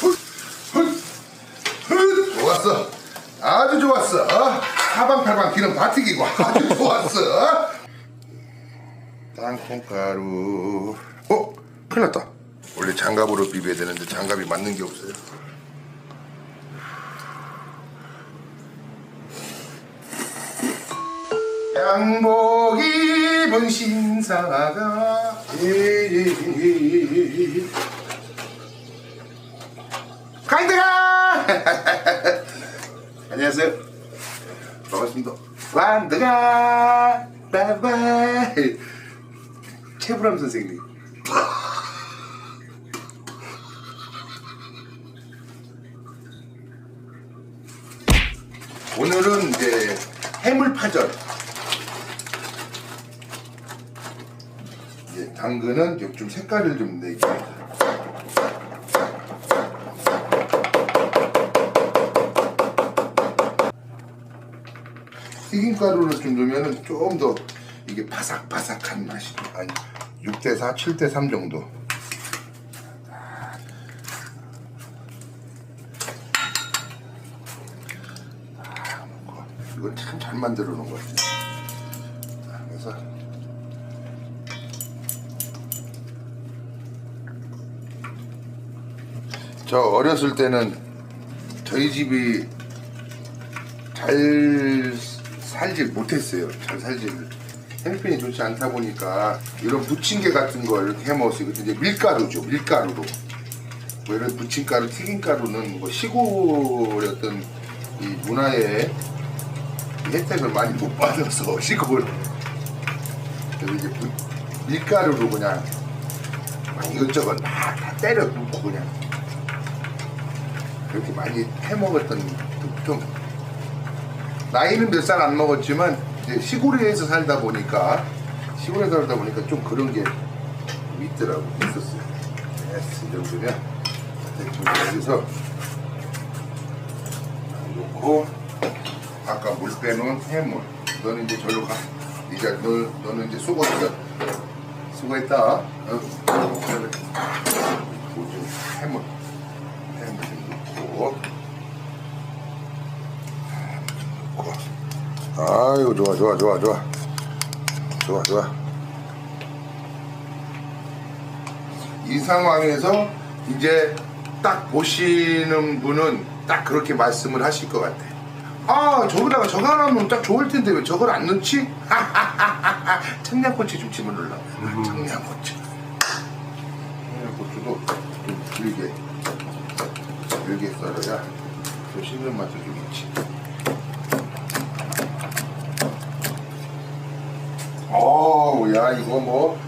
훗! 훗! 훗! 좋았어. 아주 좋았어. 어? 사방팔방 기름 다 튀기고 아주 좋았어. 어? 땅콩가루. 어? 큰일 났다. 원래 장갑으로 비벼야 되는데 장갑이 맞는 게 없어요. 양복 입은 신사가 강대가! 안녕하세요. 반갑습니다. 완드가! 바이바이! 최불암 선생님. 오늘은 이제 해물파전 이제 당근은 좀좀 색깔을 좀 내게. 튀김가루를 좀 넣으면 좀더 이게 바삭바삭한 맛이 한 6대4, 7대3 정도. 이건 참 잘 만들어 놓은 것 같아요 자, 그래서 저 어렸을 때는 저희 집이 잘 살지 못했어요. 잘 살지 형편이 좋지 않다 보니까 이런 부침개 같은 걸 이렇게 해 먹었어요. 근데 이제 밀가루죠. 밀가루로. 뭐 이런 부침가루, 튀김가루는 뭐 시골의 어떤 이 문화의 혜택을 많이 못 받아서 시골. 그래서 이제 부- 밀가루로 그냥 막 이것저것 막 다 때려 붓고 그냥 그렇게 많이 해 먹었던 좀- 좀 나이는 몇 살 안 먹었지만 이제 시골에서 살다 보니까 시골에 살다 보니까 좀 그런 게 있더라고 있었어요. 됐어 이 정도면 대충 여기서 놓고 아까 물 빼놓은 해물 너는 이제 절로 가 이제 너 너는 이제 수고했다 수고했다 어? 해물 좀 넣고 넣고 아이고 좋아 좋아 좋아 좋아. 좋아 좋아. 이 상황에서 이제 딱 보시는 분은 딱 그렇게 말씀을 하실 것 같아. 아 저기다가 저거 하나 넣으면 딱 좋을 텐데 왜 저걸 안 넣지? 청양고추 좀 집어넣으려고. 청양고추. 청양고추도 좀 길게 길게 썰어야 좀 씹는 맛도 좀 있지 어우 야? 이거 뭐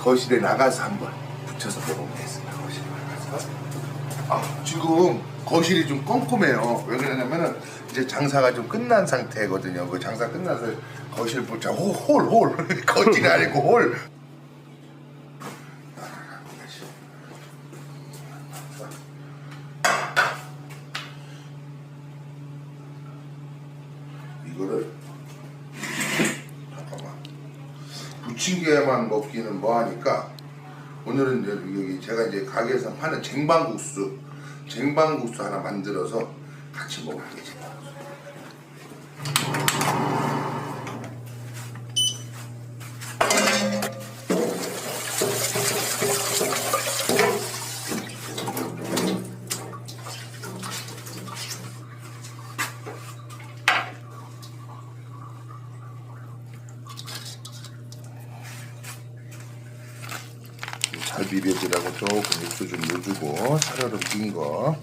거실에 나가서 한번 붙여서 먹으면 되겠습니다. 거실에 나가서. 아 지금 거실이 좀 꼼꼼해요. 왜 그러냐면은 이제 장사가 좀 끝난 상태거든요. 그 장사 끝나서 거실 붙자 홀홀 홀. 거실이 아니고 홀. 이거를 부침개만 먹기는 뭐하니까 오늘은 여기 제가 이제 가게에서 파는 쟁반국수 쟁반국수 하나 만들어서 같이 쟁 잘 비벼지라고 조금 육수 좀 넣어주고 사료를 빈 거.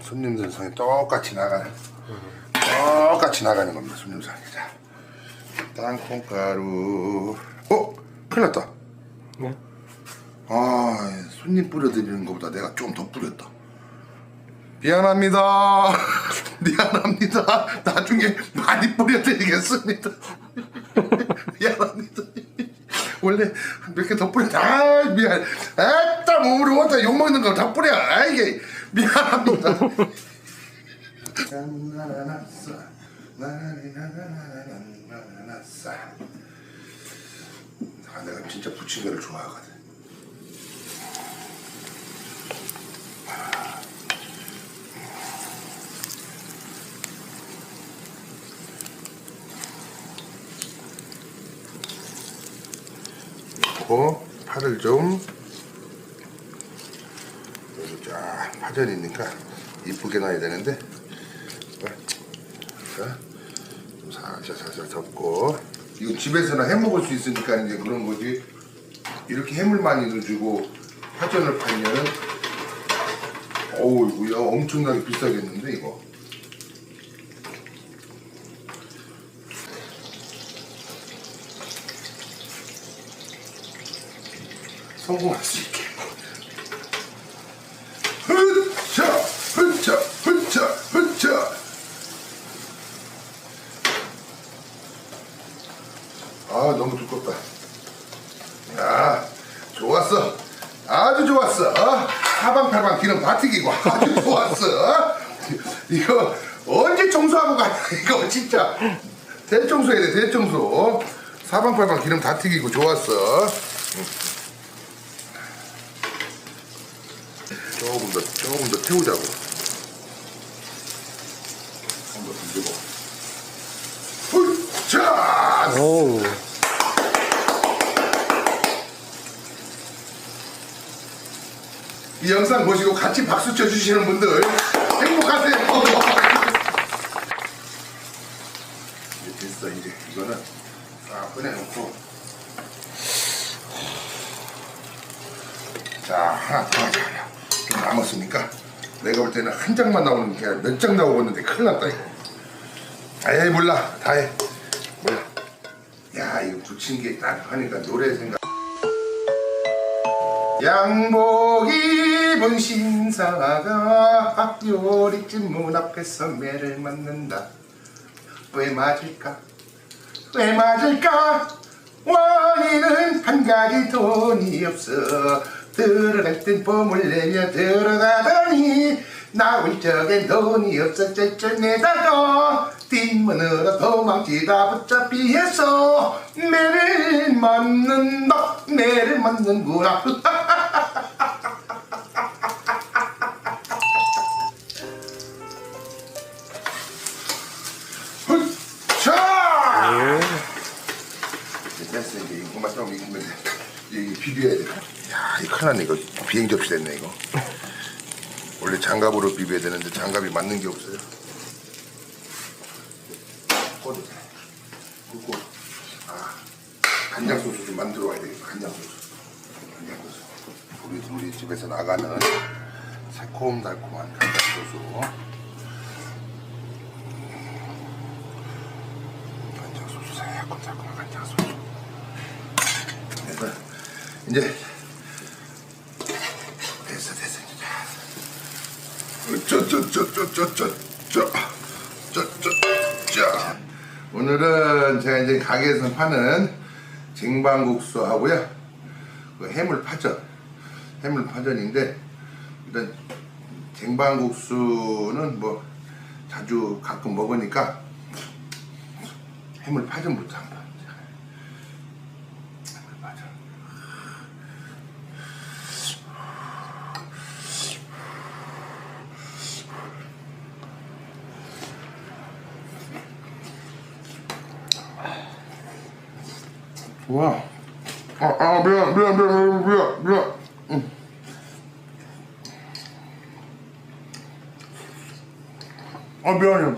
손님들 상에 똑같이 나가는 똑같이 나가는 겁니다 손님 상에 자 땅콩가루 어? 큰일 났다 네? 아 손님 뿌려드리는 것보다 내가 좀 더 뿌렸다 미안합니다. 미안합니다. 나중에 많이 뿌려드리겠습니다. 미안합니다. 원래 몇 개 더 뿌려. 아 미안. 아따 몸으로 왔다 욕 먹는 거 다 뿌려. 아 이게 미안합니다. 아, 내가 진짜 부침개를 좋아하거든. 넣고 파를 좀 여기 쫙 파전이니까 이쁘게 놔야 되는데. 자, 좀 살짝 살짝 덮고. 이거 집에서나 해 먹을 수 있으니까 이제 그런 거지. 이렇게 해물 많이 넣어주고 파전을 팔면은 어우 이거 야, 엄청나게 비싸겠는데 이거 성공할 수 있게. 흐차 흐차 흐차 흐차 아 너무 두껍다. 야 좋았어. 아주 좋았어. 어? 사방팔방 기름 다 튀기고 아주 좋았어. 어? 이거 언제 청소하고 가냐 이거 진짜. 대청소해야 돼 대청소. 사방팔방 기름 다 튀기고 좋았어 조금 더 조금 더 태우자고. 한번 뒤집어. 훌자! 오우. 이 영상 보시고 같이 박수 쳐주시는 분들 행복하세요. 이제 됐어 이제. 이거는 싹 꺼내놓고. 자 하나 더 하자 좀 남았으니까 내가 볼 때는 한 장만 나오는 게 아니라 몇 장 나오고 있는데 큰일 났다 이거. 에이 몰라. 다해. 몰라. 야 이거 부침개 딱 하니까 노래 생각. 양복 입은 신사가 요리집 문 앞에서 매를 맞는다. 왜 맞을까? 왜 맞을까? 원인은 한 가지 돈이 없어 들어갈 땐 봄을 내며 들어가더니 나올 적엔 돈이 없어 쩔쩔매다가 뒷문으로 도망치다 붙잡히해서 매를 맞는다 매를 맞는구나. 자 이제 됐어 이제 이거만 좀 익으면 돼 이게 비벼야 돼. 야, 이 큰일 났네 이거 비행 접시 됐네 이거. 원래 장갑으로 비벼야 되는데 장갑이 맞는 게 없어요. 돼. 굽고 아 간장 소스 좀 만들어 와야 되겠다. 간장 소스. 간장 소스. 우리 우리 집에서 나가는 새콤달콤한 간장 소스. 간장 소스 새콤달콤한 간장 소스. 그래서 이제 쪼쪼쪼쪼쪼쪼 오늘은 제가 이제 가게에서 파는 쟁반국수 하고요. 그 해물파전. 해물파전인데 일단 쟁반국수는 뭐 자주 가끔 먹으니까 해물파전부터 한번 와. 아, 아, 미안, 미안, 미안, 미안, 미안. 응. 아, 미안해.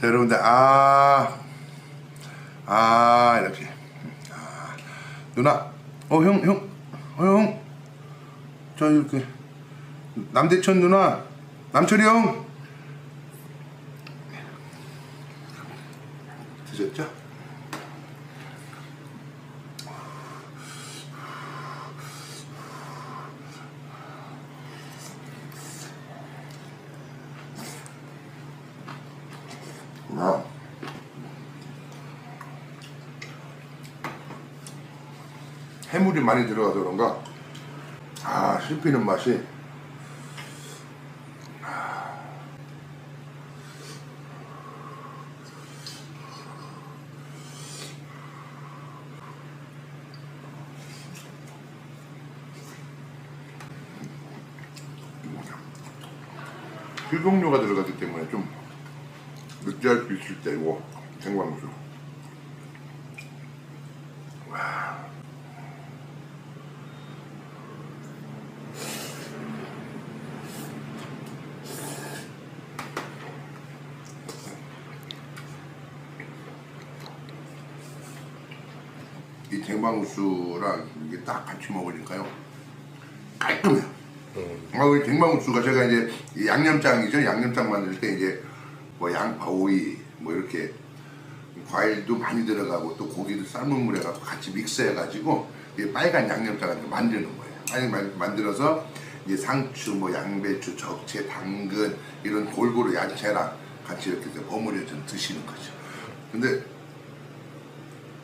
자, 여러분들, 아, 아, 이렇게. 아, 누나, 어, 형, 형, 어, 형. 저, 이렇게. 남대천 누나, 남철이 형. 해물이 많이 들어가서 그런가 아 씹히는 맛이 휘동료가 들어가기 때문에 좀 느끼할 수 있을 때 이거 생광수 이 쟁방국수랑 이게 딱 같이 먹으니까요 깔끔해요. 아, 우리 쟁방국수가 제가 이제 이 양념장이죠. 양념장 만들 때 이제 뭐 양파, 오이 뭐 이렇게 과일도 많이 들어가고 또 고기도 삶은 물에 가고 같이 믹스해 가지고 이 빨간 양념장을 만드는 거예요. 만- 만들어서 이제 상추, 뭐 양배추, 적채, 당근 이런 골고루 야채랑 같이 이렇게 버무려서 드시는 거죠. 근데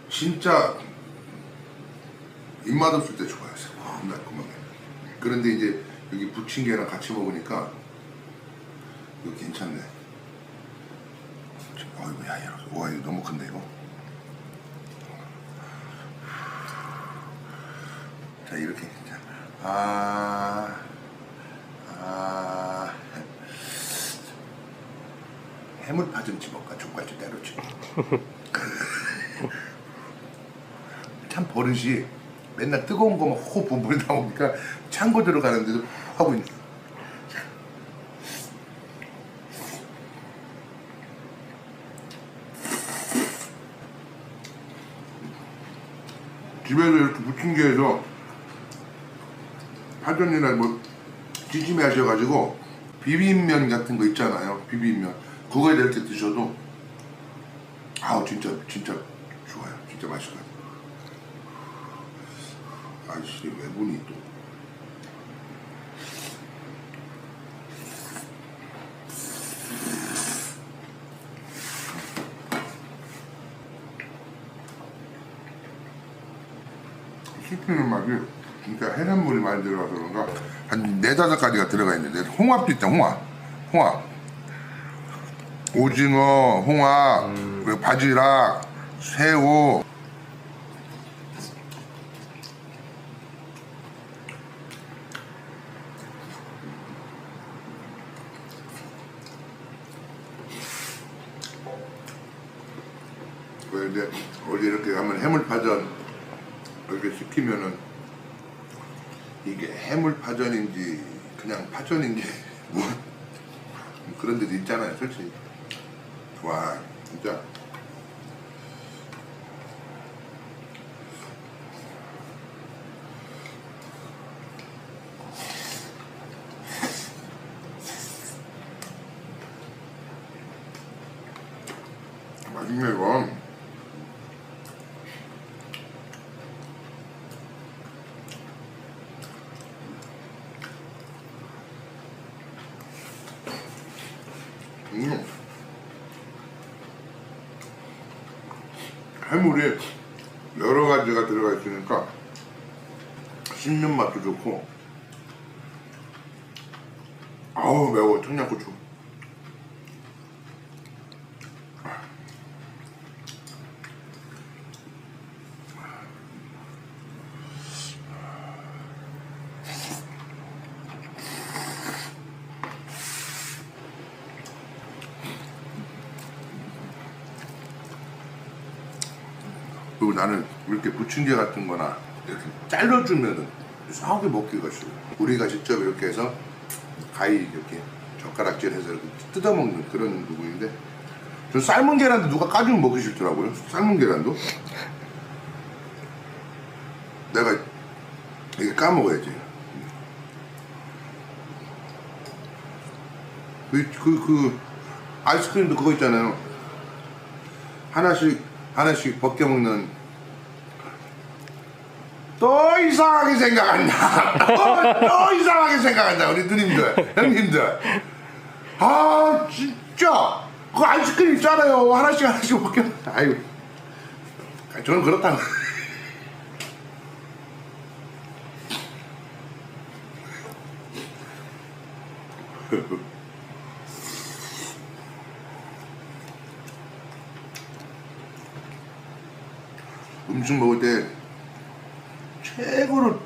진짜 입맛 없을 때 좋아요. 새콤 달콤하게. 그런데 이제 여기 부침개랑 같이 먹으니까 이거 괜찮네. 어이구 야 이거 와 이거 너무 큰데 이거. 자 이렇게 자, 아, 아 해물파 좀 집어가 족발 좀 때려줘. 참 버릇이 맨날 뜨거운 거만 호 부풀다 보니까 창고 들어가는데도 하고 있는. 집에서 이렇게 부침개해서 파전이나 뭐 찌짐해 하셔가지고 비빔면 같은 거 있잖아요. 비빔면. 그거에 이렇게 드셔도 아우 진짜 진짜 좋아요. 진짜 같아요 아이씨 외분이 또. 씹히는 맛이 진짜 해산물이 많이 들어가서 그런가? 한 네다섯 가지가 들어가 있는데 홍합도 있다 홍합. 홍합. 오징어 홍합 그리고 바지락 새우 그런데 어디 이렇게 가면 해물파전 이렇게 시키면은 이게 해물파전인지 그냥 파전인지 뭐 그런 데도 있잖아요 솔직히. 와 진짜 맛있네 이거 음. 해물이 여러 가지가 들어가 있으니까 씹는 맛도 좋고 아우 매워 청양고추 그리고 나는 이렇게 부침개 같은 거나 이렇게 잘라주면은 싸하게 먹기가 싫어. 우리가 직접 이렇게 해서 가위 이렇게 젓가락질해서 이렇게 뜯어먹는 그런 누구인데 저 삶은 계란도 누가 까주면 먹기 싫더라고요. 삶은 계란도. 내가 이게 까먹어야지. 그, 그, 그, 아이스크림도 그거 있잖아요. 하나씩, 하나씩 벗겨 먹는. 또 이상하게 생각한다. 또, 또 이상하게 생각한다. 우리 누님들, 형님들. 아, 진짜. 그 아이스크림 있잖아요. 하나씩, 하나씩 벗겨. 아유. 저는 그렇다고. 음식 먹을 때 최고로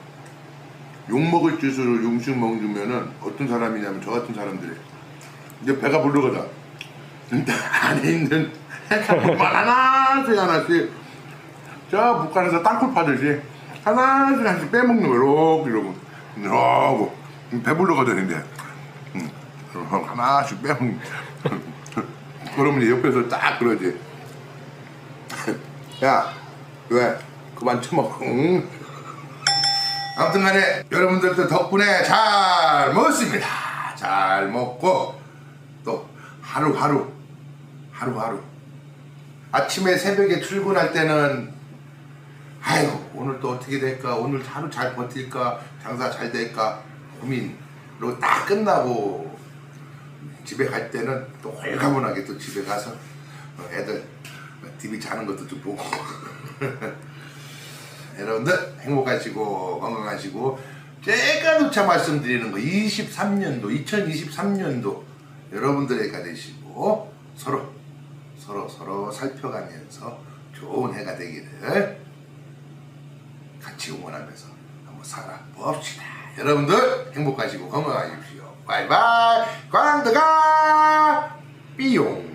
욕 먹을 짓으로 음식 먹으면은 어떤 사람이냐면 저 같은 사람들이. 이제 배가 부르거든. 근데 안에 있는 해산물만 하나씩 하나씩 저 북한에서 땅굴 파듯이 하나씩 하나씩 빼먹는 거 이러고 이러고. 이러고. 배부르거든 이제. 음, 그럼 하나씩 빼먹는 그러면 옆에서 딱 그러지. 야 왜? 그만 처먹어. 응? 아무튼 간에 여러분들 덕분에 잘 먹었습니다. 잘 먹고 또 하루하루 하루하루. 아침에 새벽에 출근할 때는 아이고 오늘 또 어떻게 될까? 오늘 하루 잘 버틸까? 장사 잘 될까? 고민으로 딱 끝나고 집에 갈 때는 또 홀가분하게 또 집에 가서 어, 애들 TV 자는 것도 좀 보고 여러분들 행복하시고 건강하시고 제가 누차 말씀드리는 거 23년도 2023년도 여러분들의 가 되시고 서로 서로 서로 살펴가면서 좋은 해가 되기를 같이 응원하면서 한번 살아봅시다. 여러분들 행복하시고 건강하십시오. 바이바이 광드가 삐용